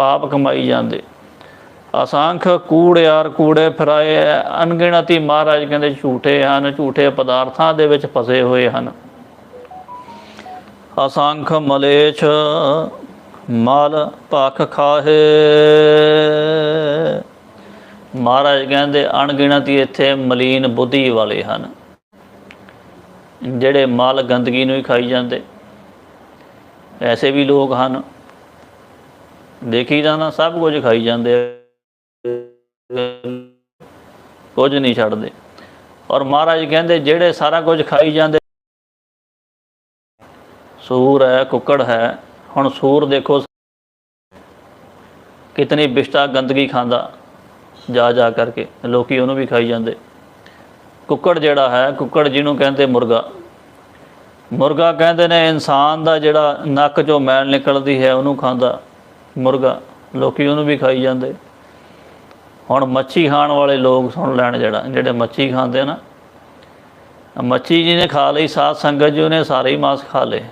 ਪਾਪ ਕਮਾਈ ਜਾਂਦੇ। ਅਸੰਖ ਕੂੜਿਆਰ ਕੂੜੇ ਫਿਰਾਏ ਅਣਗਿਣਤੀ ਮਹਾਰਾਜ ਕਹਿੰਦੇ ਝੂਠੇ ਹਨ, ਝੂਠੇ ਪਦਾਰਥਾਂ ਦੇ ਵਿੱਚ ਫਸੇ ਹੋਏ ਹਨ। ਅਸੰਖ ਮਲੇਛ ਮਲ ਭਖ ਖਾਹੇ। ਮਹਾਰਾਜ ਕਹਿੰਦੇ ਅਣਗਿਣਤੀ ਇੱਥੇ ਮਲੀਨ ਬੁੱਧੀ ਵਾਲੇ ਹਨ। ਜਿਹੜੇ ਮਲ ਗੰਦਗੀ ਨੂੰ ਹੀ ਖਾਈ ਜਾਂਦੇ। ਐਸੇ ਵੀ ਲੋਕ ਹਨ। ਦੇਖੀ ਜਾਣਾ ਸਭ ਕੁਝ ਖਾਈ ਜਾਂਦੇ ਕੁਝ ਨਹੀਂ ਛੱਡਦੇ। ਔਰ ਮਹਾਰਾਜ ਕਹਿੰਦੇ, ਜਿਹੜੇ ਸਾਰਾ ਕੁਝ ਖਾਈ ਜਾਂਦੇ, ਸੂਰ ਹੈ, ਕੁੱਕੜ ਹੈ। ਹੁਣ ਸੂਰ ਦੇਖੋ, ਕਿਤਨੀ ਬਿਸ਼ਟਾ ਗੰਦਗੀ ਖਾਂਦਾ, ਜਾ ਜਾ ਕਰਕੇ। ਲੋਕੀ ਉਹਨੂੰ ਵੀ ਖਾਈ ਜਾਂਦੇ। ਕੁੱਕੜ ਜਿਹੜਾ ਹੈ, ਕੁੱਕੜ ਜਿਹਨੂੰ ਕਹਿੰਦੇ ਮੁਰਗਾ। ਮੁਰਗਾ ਕਹਿੰਦੇ ਨੇ, ਇਨਸਾਨ ਦਾ ਜਿਹੜਾ ਨੱਕ ਚੋਂ ਮੈਲ ਨਿਕਲਦੀ ਹੈ, ਉਹਨੂੰ ਖਾਂਦਾ। ਮੁਰਗਾ, ਲੋਕੀ ਉਹਨੂੰ ਵੀ ਖਾਈ ਜਾਂਦੇ। ਹੁਣ ਮੱਛੀ ਖਾਣ ਵਾਲੇ ਲੋਕ ਸੁਣ ਲੈਣ ਜਿਹੜਾ, ਜਿਹੜੇ ਮੱਛੀ ਖਾਂਦੇ ਨਾ, ਮੱਛੀ ਜੀ ਨੇ ਖਾ ਲਈ, ਸਾਧ ਸੰਗਤ ਜੀ ਉਹਨੇ ਸਾਰੇ ਹੀ ਮਾਸ ਖਾ ਲਏ।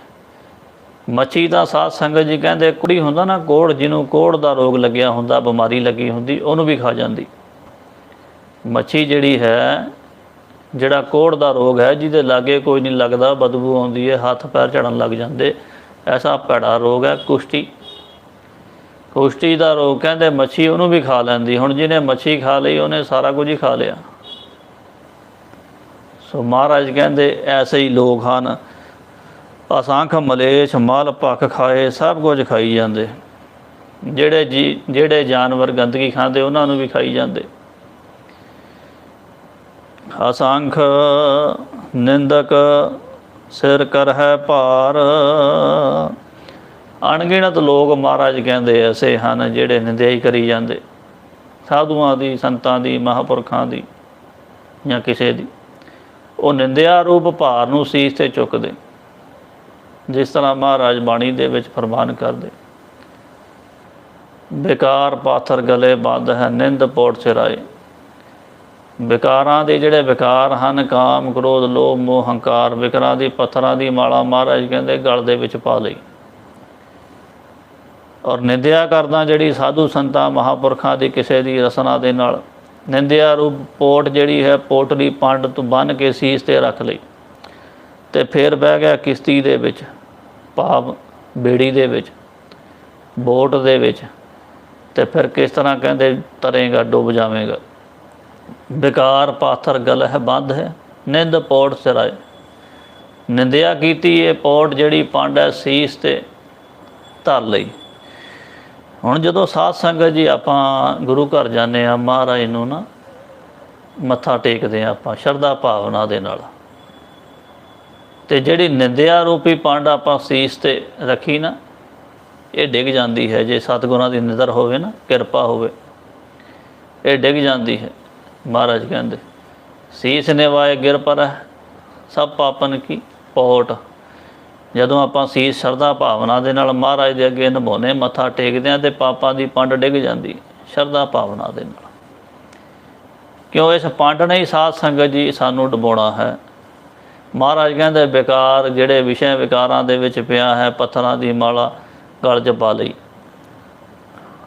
ਮੱਛੀ ਦਾ ਸਾਧ ਸੰਗਤ ਜੀ ਕਹਿੰਦੇ, ਕੁੜੀ ਹੁੰਦਾ ਨਾ ਕੋੜ, ਜਿਹਨੂੰ ਕੋੜ ਦਾ ਰੋਗ ਲੱਗਿਆ ਹੁੰਦਾ, ਬਿਮਾਰੀ ਲੱਗੀ ਹੁੰਦੀ, ਉਹਨੂੰ ਵੀ ਖਾ ਜਾਂਦੀ। ਮੱਛੀ ਜਿਹੜੀ ਹੈ, ਜਿਹੜਾ ਕੋੜ ਦਾ ਰੋਗ ਹੈ, ਜਿਹਦੇ ਲਾਗੇ ਕੋਈ ਨਹੀਂ ਲੱਗਦਾ, ਬਦਬੂ ਆਉਂਦੀ ਹੈ, ਹੱਥ ਪੈਰ ਝੜਨ ਲੱਗ ਜਾਂਦੇ, ਐਸਾ ਭੈੜਾ ਰੋਗ ਹੈ ਕੁਸ਼ਟੀ ਕੁਸ਼ਟੀ ਦਾ ਰੋਗ ਕਹਿੰਦੇ ਮੱਛੀ ਉਹਨੂੰ ਵੀ ਖਾ ਲੈਂਦੀ। ਹੁਣ ਜਿਹਨੇ ਮੱਛੀ ਖਾ ਲਈ, ਉਹਨੇ ਸਾਰਾ ਕੁਝ ਹੀ ਖਾ ਲਿਆ। ਸੋ ਮਹਾਰਾਜ ਕਹਿੰਦੇ, ਐਸੇ ਹੀ ਲੋਕ ਹਨ। ਅਸੰਖ ਮਲੇਸ਼ ਮਲ ਭਖ ਖਾਏ, ਸਭ ਕੁਝ ਖਾਈ ਜਾਂਦੇ। ਜਿਹੜੇ ਜੀ, ਜਿਹੜੇ ਜਾਨਵਰ ਗੰਦਗੀ ਖਾਂਦੇ, ਉਹਨਾਂ ਨੂੰ ਵੀ ਖਾਈ ਜਾਂਦੇ। ਅਸੰਖ ਨਿੰਦਕ, ਸਿਰ ਕਰ ਹੈ ਭਾਰ। ਅਣਗਿਣਤ ਲੋਕ ਮਹਾਰਾਜ ਕਹਿੰਦੇ ਐਸੇ ਹਨ ਜਿਹੜੇ ਨਿੰਦਿਆਈ ਕਰੀ ਜਾਂਦੇ। ਸਾਧੂਆਂ ਦੀ, ਸੰਤਾਂ ਦੀ, ਮਹਾਪੁਰਖਾਂ ਦੀ ਜਾਂ ਕਿਸੇ ਦੀ। ਉਹ ਨਿੰਦਿਆ ਰੂਪ ਭਾਰ ਨੂੰ ਸੀਸ ਤੇ ਚੁੱਕਦੇ। ਜਿਸ ਤਰ੍ਹਾਂ ਮਹਾਰਾਜ ਬਾਣੀ ਦੇ ਵਿੱਚ ਫਰਮਾਨ ਕਰਦੇ। ਬੇਕਾਰ ਪਾਥਰ ਗਲੇ ਬੰਦ ਹੈ, ਨਿੰਦ ਪੋਟ ਸਿਰਾਏ ਵਿਕਾਰਾਂ ਦੇ ਜਿਹੜੇ ਵਿਕਾਰ ਹਨ, ਕਾਮ, ਕ੍ਰੋਧ, ਲੋਭ, ਮੋਹ, ਹੰਕਾਰ, ਵਿਕਾਰਾਂ ਦੀ, ਪੱਥਰਾਂ ਦੀ ਮਾਲਾ ਮਹਾਰਾਜ ਕਹਿੰਦੇ ਗਲ ਦੇ ਵਿੱਚ ਪਾ ਲਈ। ਔਰ ਨਿੰਦਿਆ ਕਰਦਾ ਜਿਹੜੀ ਸਾਧੂ ਸੰਤਾਂ, ਮਹਾਪੁਰਖਾਂ ਦੀ ਕਿਸੇ ਦੀ ਰਸਨਾ ਦੇ ਨਾਲ। ਨਿੰਦਿਆ ਰੂਪ ਪੋਟ ਜਿਹੜੀ ਹੈ, ਪੋਟਲੀ ਪੰਡ ਤੋਂ ਬੰਨ ਕੇ ਸੀਸ ਤੇ ਰੱਖ ਲਈ ਤੇ ਫਿਰ ਬਹਿ ਗਿਆ ਕਿਸ਼ਤੀ ਦੇ ਵਿੱਚ, ਭਾਵ ਬੇੜੀ ਦੇ ਵਿੱਚ, ਬੋਟ ਦੇ ਵਿੱਚ ਤੇ ਫਿਰ ਕਿਸ ਤਰ੍ਹਾਂ ਕਹਿੰਦੇ, ਤਰੇਗਾ ਡੁੱਬ ਜਾਵੇਂਗਾ। ਬੇਕਾਰ ਪਾਥਰ ਗਲ ਹੈ ਬੰਦ ਹੈ, ਨਿੰਦ ਪੋਟ ਸਿਰਾਏ। ਨਿੰਦਿਆ ਕੀਤੀ ਇਹ ਪੋਟ ਜਿਹੜੀ ਪੰਡ ਹੈ, ਸੀਸ ਤੇ ਧਰ ਲਈ। ਹੁਣ ਜਦੋਂ ਸਾਧ ਸੰਗਤ ਜੀ ਆਪਾਂ ਗੁਰੂ ਘਰ ਜਾਂਦੇ ਆ ਮਹਾਰਾਜ ਨੂੰ ਨਾ ਮੱਥਾ ਟੇਕਦੇ ਆ ਆਪਾਂ, ਸ਼ਰਧਾ ਭਾਵਨਾ ਦੇ ਨਾਲ। ਤੇ ਜਿਹੜੀ ਨਿੰਦਿਆ ਰੂਪੀ ਪੰਡ ਆਪਾਂ ਸੀਸ ਤੇ ਰੱਖੀ ਨਾ, ਇਹ ਡਿੱਗ ਜਾਂਦੀ ਹੈ। ਜੇ ਸਤਿਗੁਰਾਂ ਦੀ ਨਜ਼ਰ ਹੋਵੇ ਨਾ, ਕਿਰਪਾ ਹੋਵੇ, ਇਹ ਡਿੱਗ ਜਾਂਦੀ ਹੈ, ਮਹਾਰਾਜ ਕਹਿੰਦੇ। ਸੀਸ ਨੇ ਵਾਏ ਗਿਰ ਪਰ ਸਭ ਪਾਪਨ ਕੀ ਪੋਟ। ਜਦੋਂ ਆਪਾਂ ਸੀਸ ਸ਼ਰਧਾ ਭਾਵਨਾ ਦੇ ਨਾਲ ਮਹਾਰਾਜ ਦੇ ਅੱਗੇ ਨਿਭਾਉਨੇ ਮੱਥਾ ਟੇਕਦੇ ਆ ਤੇ ਪਾਪਾਂ ਦੀ ਪੰਡ ਡਿੱਗ ਜਾਂਦੀ, ਸ਼ਰਧਾ ਭਾਵਨਾ ਦੇ ਨਾਲ। ਕਿਉਂ ਇਸ ਪੰਡ ਨੇ ਹੀ ਸਾਧ ਸੰਗਤ ਜੀ ਸਾਨੂੰ ਡੁਬਾਉਣਾ ਹੈ? ਮਹਾਰਾਜ ਕਹਿੰਦੇ, ਵਿਕਾਰ ਜਿਹੜੇ ਵਿਸ਼ੇ ਵਿਕਾਰਾਂ ਦੇ ਵਿੱਚ ਪਿਆ ਹੈ, ਪੱਥਰਾਂ ਦੀ ਮਾਲਾ ਗਲ 'ਚ ਪਾ ਲਈ।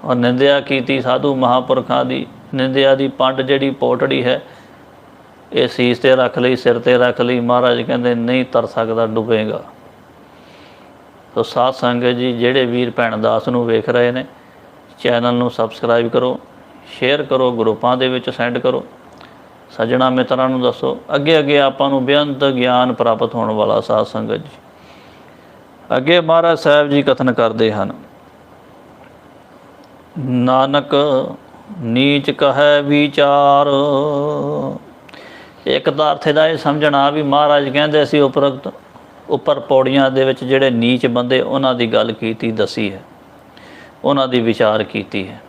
ਔਰ ਨਿੰਦਿਆ ਕੀਤੀ ਸਾਧੂ ਮਹਾਪੁਰਖਾਂ ਦੀ, ਨਿੰਦਿਆ ਦੀ ਪੰਡ ਜਿਹੜੀ ਪੋਟੜੀ ਹੈ, ਇਹ ਸੀਸ ਤੇ ਰੱਖ ਲਈ, ਸਿਰ ਤੇ ਰੱਖ ਲਈ। ਮਹਾਰਾਜ ਕਹਿੰਦੇ, ਨਹੀਂ ਤਰ ਸਕਦਾ, ਡੁੱਬੇਗਾ। ਸੋ ਸਾਧ ਸੰਗਤ ਜੀ, ਜਿਹੜੇ ਵੀਰ ਭੈਣ ਦਾਸ ਨੂੰ ਵੇਖ ਰਹੇ ਨੇ, ਚੈਨਲ ਨੂੰ ਸਬਸਕ੍ਰਾਈਬ ਕਰੋ ਸ਼ੇਅਰ ਕਰੋ, ਗਰੁੱਪਾਂ ਦੇ ਵਿੱਚ ਸੈਂਡ ਕਰੋ। ਸੱਜਣਾ ਮਿੱਤਰਾਂ ਨੂੰ ਦੱਸੋ ਅੱਗੇ ਅੱਗੇ ਆਪਾਂ ਨੂੰ ਬੇਅੰਤ ਗਿਆਨ ਪ੍ਰਾਪਤ ਹੋਣ ਵਾਲਾ ਸਾਧ ਸੰਗਤ ਜੀ। ਅੱਗੇ ਮਹਾਰਾਜ ਸਾਹਿਬ ਜੀ ਕਥਨ ਕਰਦੇ ਹਨ, ਨਾਨਕ ਨੀਚ ਕਹੈ ਵਿਚਾਰ। ਇੱਕ ਤਾਂ ਅਰਥ ਦਾ ਇਹ ਸਮਝਣਾ ਵੀ ਮਹਾਰਾਜ ਕਹਿੰਦੇ ਸੀ ਉਪਰਕਤ ਉੱਪਰ ਪੌੜੀਆਂ ਦੇ ਵਿੱਚ ਜਿਹੜੇ ਨੀਚ ਬੰਦੇ, ਉਹਨਾਂ ਦੀ ਗੱਲ ਕੀਤੀ, ਦਸੀ ਹੈ। ਉਹਨਾਂ ਦੀ ਵਿਚਾਰ ਕੀਤੀ ਹੈ।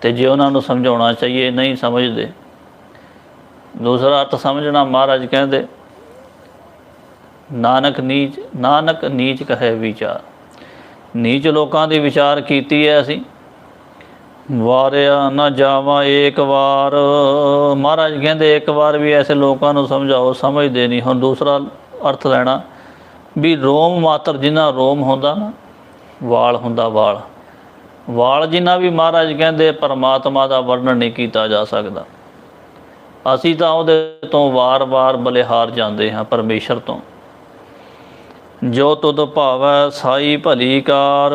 ਤੇ ਜੇ ਉਹਨਾਂ ਨੂੰ ਸਮਝਾਉਣਾ ਚਾਹੀਏ, ਨਹੀਂ ਸਮਝਦੇ, ਦੂਸਰਾ ਅਰਥ ਸਮਝਣਾ ਮਹਾਰਾਜ ਕਹਿੰਦੇ, ਨਾਨਕ ਨੀਚ ਨਾਨਕ ਨੀਚ ਕਹੇ ਵਿਚਾਰ। ਨੀਚ ਲੋਕਾਂ ਦੀ ਵਿਚਾਰ ਕੀਤੀ ਹੈ ਅਸੀਂ। ਵਾਰਿਆ ਨਾ ਜਾਵਾਂ ਏਕ ਵਾਰ। ਮਹਾਰਾਜ ਕਹਿੰਦੇ ਇੱਕ ਵਾਰ ਵੀ ਐਸੇ ਲੋਕਾਂ ਨੂੰ ਸਮਝਾਓ, ਸਮਝਦੇ ਨਹੀਂ ਹੁਣ ਦੂਸਰਾ ਅਰਥ ਲੈਣਾ, ਵੀ ਰੋਮ ਮਾਤਰ ਜਿਨ੍ਹਾਂ ਰੋਮ ਹੁੰਦਾ ਨਾ, ਵਾਲ ਹੁੰਦਾ ਵਾਲ। ਵਾਲ ਜਿੰਨਾ ਵੀ ਮਹਾਰਾਜ ਕਹਿੰਦੇ ਪਰਮਾਤਮਾ ਦਾ ਵਰਣਨ ਨਹੀਂ ਕੀਤਾ ਜਾ ਸਕਦਾ। ਅਸੀਂ ਤਾਂ ਉਹਦੇ ਤੋਂ ਵਾਰ-ਵਾਰ ਬਲਿਹਾਰ ਜਾਂਦੇ ਹਾਂ ਪਰਮੇਸ਼ਰ ਤੋਂ। ਜੋ ਤੁਧ ਭਾਵੈ ਸਾਈ ਭਲੀ ਕਾਰ।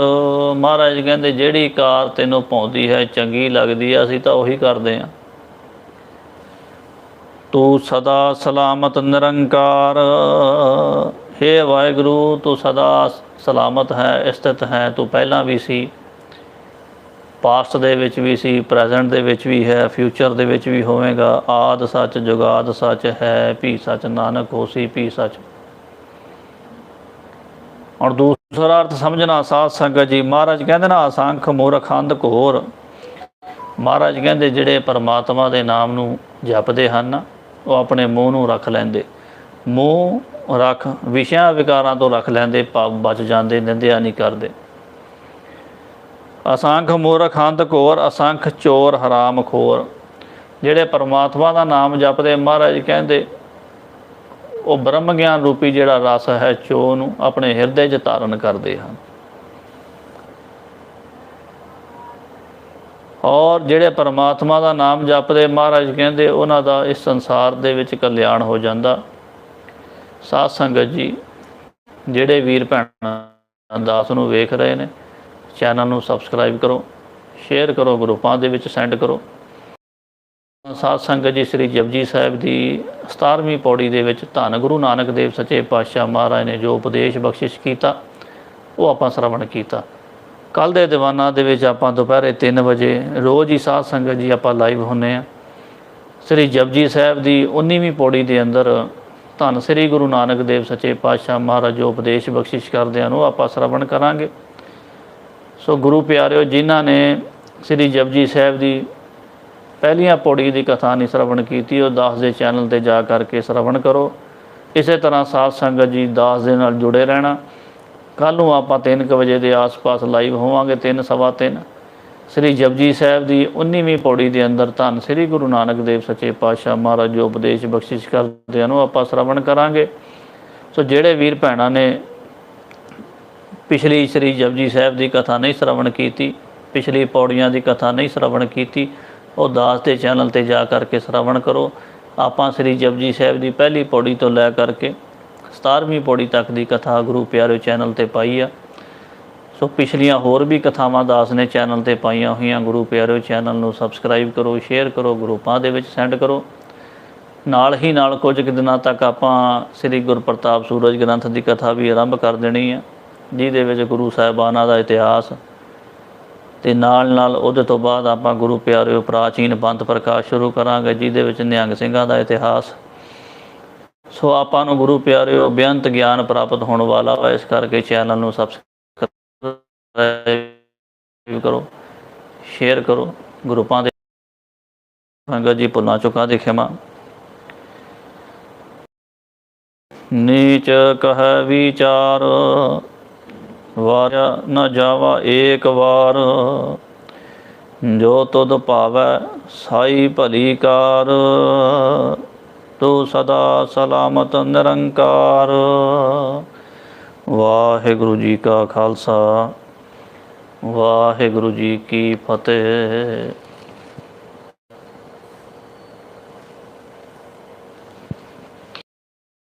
ਮਹਾਰਾਜ ਕਹਿੰਦੇ ਜਿਹੜੀ ਕਾਰ ਤੈਨੂੰ ਪਾਉਂਦੀ ਹੈ, ਚੰਗੀ ਲੱਗਦੀ ਹੈ, ਅਸੀਂ ਤਾਂ ਉਹੀ ਕਰਦੇ ਹਾਂ। ਤੂੰ ਸਦਾ ਸਲਾਮਤ ਨਿਰੰਕਾਰ। हे ਵਾਹਿਗੁਰੂ, ਤੂੰ ਸਦਾ ਸਲਾਮਤ ਹੈ ਸਥਿਤ ਹੈ। ਤੂੰ ਪਹਿਲਾਂ ਵੀ ਸੀ ਪਾਸਟ ਦੇ ਵਿੱਚ ਵੀ ਸੀ ਪ੍ਰੈਜ਼ੈਂਟ ਦੇ ਵਿੱਚ ਵੀ ਹੈ ਫਿਊਚਰ ਦੇ ਵਿੱਚ ਵੀ ਹੋਵੇਗਾ। ਆਦ ਸੱਚ, ਜੁਗਾਦ ਸੱਚ ਹੈ, ਭੀ ਸੱਚ ਨਾਨਕ ਹੋਸੀ ਭੀ ਸੱਚ। ਔਰ ਦੂਸਰਾ ਅਰਥ ਸਮਝਣਾ ਸਾਧ ਸੰਗਤ ਜੀ, ਮਹਾਰਾਜ ਕਹਿੰਦੇ ਨਾ, ਅਸੰਖ ਮੂਰਖ, ਅੰਧ ਘੋਰ। ਮਹਾਰਾਜ ਕਹਿੰਦੇ, ਜਿਹੜੇ ਪਰਮਾਤਮਾ ਦੇ ਨਾਮ ਨੂੰ ਜਪਦੇ ਹਨ ਉਹ ਆਪਣੇ ਮੂੰਹ ਨੂੰ ਰੱਖ ਲੈਂਦੇ। ਮੂੰਹ ਰੱਖ, ਵਿਸ਼ਿਆਂ ਵਿਕਾਰਾਂ ਤੋਂ ਰੱਖ ਲੈਂਦੇ, ਪਾਪ ਬਚ ਜਾਂਦੇ, ਨਿੰਦਿਆ ਨਹੀਂ ਕਰਦੇ। ਅਸੰਖ ਮੂਰਖ ਅੰਧ ਘੋਰ, ਅਸੰਖ ਚੋਰ ਹਰਾਮ ਖੋਰ। ਜਿਹੜੇ ਪਰਮਾਤਮਾ ਦਾ ਨਾਮ ਜਪਦੇ, ਮਹਾਰਾਜ ਕਹਿੰਦੇ, ਉਹ ਬ੍ਰਹਮ ਗਿਆਨ ਰੂਪੀ ਜਿਹੜਾ ਰਸ ਹੈ ਚੋ ਨੂੰ ਆਪਣੇ ਹਿਰਦੇ 'ਚ ਧਾਰਨ ਕਰਦੇ ਹਨ। ਔਰ ਜਿਹੜੇ ਪਰਮਾਤਮਾ ਦਾ ਨਾਮ ਜਪਦੇ ਮਹਾਰਾਜ ਕਹਿੰਦੇ, ਉਹਨਾਂ ਦਾ ਇਸ ਸੰਸਾਰ ਦੇ ਵਿੱਚ ਕਲਿਆਣ ਹੋ ਜਾਂਦਾ। ਸਾਧ ਸੰਗਤ ਜੀ, ਜਿਹੜੇ ਵੀਰ ਭੈਣ ਦਾਸ ਨੂੰ ਵੇਖ ਰਹੇ ਨੇ, ਚੈਨਲ ਨੂੰ ਸਬਸਕ੍ਰਾਈਬ ਕਰੋ, ਸ਼ੇਅਰ ਕਰੋ, ਗਰੁੱਪਾਂ ਦੇ ਵਿੱਚ ਸੈਂਡ ਕਰੋ। ਸਾਧ ਸੰਗਤ ਜੀ, ਸ੍ਰੀ ਜਪਜੀ ਸਾਹਿਬ ਦੀ 17ਵੀਂ ਪੌੜੀ ਦੇ ਵਿੱਚ ਧੰਨ ਗੁਰੂ ਨਾਨਕ ਦੇਵ ਸੱਚੇ ਪਾਤਸ਼ਾਹ ਮਹਾਰਾਜ ਨੇ ਜੋ ਉਪਦੇਸ਼ ਬਖਸ਼ਿਸ਼ ਕੀਤਾ, ਉਹ ਆਪਾਂ ਸ਼ਰਵਣ ਕੀਤਾ। ਕੱਲ ਦੇ ਦੀਵਾਨਾਂ ਦੇ ਵਿੱਚ ਆਪਾਂ ਦੁਪਹਿਰੇ 3 ਵਜੇ ਰੋਜ਼ ਹੀ ਸਾਧ ਸੰਗਤ ਜੀ ਆਪਾਂ ਲਾਈਵ ਹੁੰਨੇ ਆ ਸ੍ਰੀ ਜਪਜੀ ਸਾਹਿਬ ਦੀ 19ਵੀਂ ਪੌੜੀ ਦੇ ਅੰਦਰ ਧੰਨ ਸ੍ਰੀ ਗੁਰੂ ਨਾਨਕ ਦੇਵ ਸੱਚੇ ਪਾਤਸ਼ਾਹ ਮਹਾਰਾਜ ਜੋ ਉਪਦੇਸ਼ ਬਖਸ਼ਿਸ਼ ਕਰਦੇ ਹਨ ਉਹ ਆਪਾਂ ਸ਼ਰਵਣ ਕਰਾਂਗੇ। ਸੋ ਗੁਰੂ ਪਿਆਰਿਓ, ਜਿਨ੍ਹਾਂ ਨੇ ਸ੍ਰੀ ਜਪਜੀ ਸਾਹਿਬ ਦੀ ਪਹਿਲੀਆਂ ਪੌੜੀ ਦੀ ਕਥਾ ਨਹੀਂ ਸ਼ਰਵਣ ਕੀਤੀ, ਉਹ ਦਾਸ ਦੇ ਚੈਨਲ ਤੇ ਜਾ ਕਰਕੇ ਸ਼ਰਵਣ ਕਰੋ। ਇਸੇ ਤਰ੍ਹਾਂ ਸਾਧ ਸੰਗਤ ਜੀ ਦਾਸ ਦੇ ਨਾਲ ਜੁੜੇ ਰਹਿਣਾ। ਕੱਲ ਨੂੰ ਆਪਾਂ 3:00 ਵਜੇ ਦੇ ਆਸ-ਪਾਸ ਲਾਈਵ ਹੋਵਾਂਗੇ 3:15 ਸ੍ਰੀ ਜਪਜੀ ਸਾਹਿਬ ਦੀ 19ਵੀਂ ਪੌੜੀ ਦੇ ਅੰਦਰ ਧੰਨ ਸ੍ਰੀ ਗੁਰੂ ਨਾਨਕ ਦੇਵ ਸੱਚੇ ਪਾਤਸ਼ਾਹ ਮਹਾਰਾਜ ਜੋ ਉਪਦੇਸ਼ ਬਖਸ਼ਿਸ਼ ਕਰਦੇ ਹਨ ਉਹ ਆਪਾਂ ਸ਼ਰਵਣ ਕਰਾਂਗੇ। ਸੋ ਜਿਹੜੇ ਵੀਰ ਭੈਣਾਂ ਨੇ ਪਿਛਲੀ ਸ੍ਰੀ ਜਪਜੀ ਸਾਹਿਬ ਦੀ ਕਥਾ ਨਹੀਂ ਸ਼ਰਵਣ ਕੀਤੀ, ਪਿਛਲੀ ਪੌੜੀਆਂ ਦੀ ਕਥਾ ਨਹੀਂ ਸ਼ਰਵਣ ਕੀਤੀ, ਉਹ ਦਾਸ ਦੇ ਚੈਨਲ ਤੇ ਜਾ ਕਰਕੇ ਸ਼ਰਵਣ ਕਰੋ। ਆਪਾਂ ਸ੍ਰੀ ਜਪਜੀ ਸਾਹਿਬ ਦੀ ਪਹਿਲੀ ਪੌੜੀ ਤੋਂ ਲੈ ਕਰਕੇ 17ਵੀਂ ਪੌੜੀ ਤੱਕ ਦੀ ਕਥਾ ਗੁਰੂ ਪਿਆਰੇ ਚੈਨਲ ਤੇ ਪਾਈ ਆ। ਸੋ ਪਿਛਲੀਆਂ ਹੋਰ ਵੀ ਕਥਾਵਾਂ ਦਾਸ ਨੇ ਚੈਨਲ ਤੇ ਪਾਈਆਂ ਹੋਈਆਂ, ਗੁਰੂ ਪਿਆਰਿਓ ਚੈਨਲ ਨੂੰ ਸਬਸਕ੍ਰਾਈਬ ਕਰੋ, ਸ਼ੇਅਰ ਕਰੋ, ਗਰੁੱਪਾਂ ਦੇ ਵਿੱਚ ਸੈਂਡ ਕਰੋ। ਨਾਲ ਹੀ ਨਾਲ ਕੁਝ ਕੁ ਦਿਨਾਂ ਤੱਕ ਆਪਾਂ ਸ੍ਰੀ ਗੁਰਪ੍ਰਤਾਪ ਸੂਰਜ ਗ੍ਰੰਥ ਦੀ ਕਥਾ ਵੀ ਆਰੰਭ ਕਰ ਦੇਣੀ ਆ, ਜਿਹਦੇ ਵਿੱਚ ਗੁਰੂ ਸਾਹਿਬਾਨਾਂ ਦਾ ਇਤਿਹਾਸ ਤੇ ਨਾਲ ਨਾਲ ਉਹਦੇ ਤੋਂ ਬਾਅਦ ਆਪਾਂ ਗੁਰੂ ਪਿਆਰਿਓ ਪ੍ਰਾਚੀਨ ਪੰਥ ਪ੍ਰਕਾਸ਼ ਸ਼ੁਰੂ ਕਰਾਂਗੇ, ਜਿਹਦੇ ਵਿੱਚ ਨਿਹੰਗ ਸਿੰਘਾਂ ਦਾ ਇਤਿਹਾਸ ਸੋ ਆਪਾਂ ਨੂੰ ਗੁਰੂ ਪਿਆਰਿਓ ਬੇਅੰਤ ਗਿਆਨ ਪ੍ਰਾਪਤ ਹੋਣ ਵਾਲਾ ਵਾ, ਇਸ ਕਰਕੇ ਚੈਨਲ ਨੂੰ ਸਬਸਕ੍ਰਾਈਬ ਕਰੋ ਸ਼ੇਅਰ ਕਰੋ, ਗਰੁੱਪਾਂ ਦੇ ਸੰਗਤ ਜੀ ਭੁੱਲਾਂ ਚੁੱਕਾ ਦੇ ਖਿਮਾ। ਨੀਚ ਕਹੈ ਵਿਚਾਰ, ਵਾਰਿਆ ਨ ਜਾਵਾ ਏਕ ਵਾਰ। ਜੋ ਤੁਧ ਭਾਵੈ ਸਾਈ ਭਲੀ ਕਾਰ। ਤੂੰ ਸਦਾ ਸਲਾਮਤ ਨਿਰੰਕਾਰ। ਵਾਹਿਗੁਰੂ ਜੀ ਕਾ ਖਾਲਸਾ ਵਾਹਿਗੁਰੂ ਜੀ ਕੀ ਫਤਿਹ।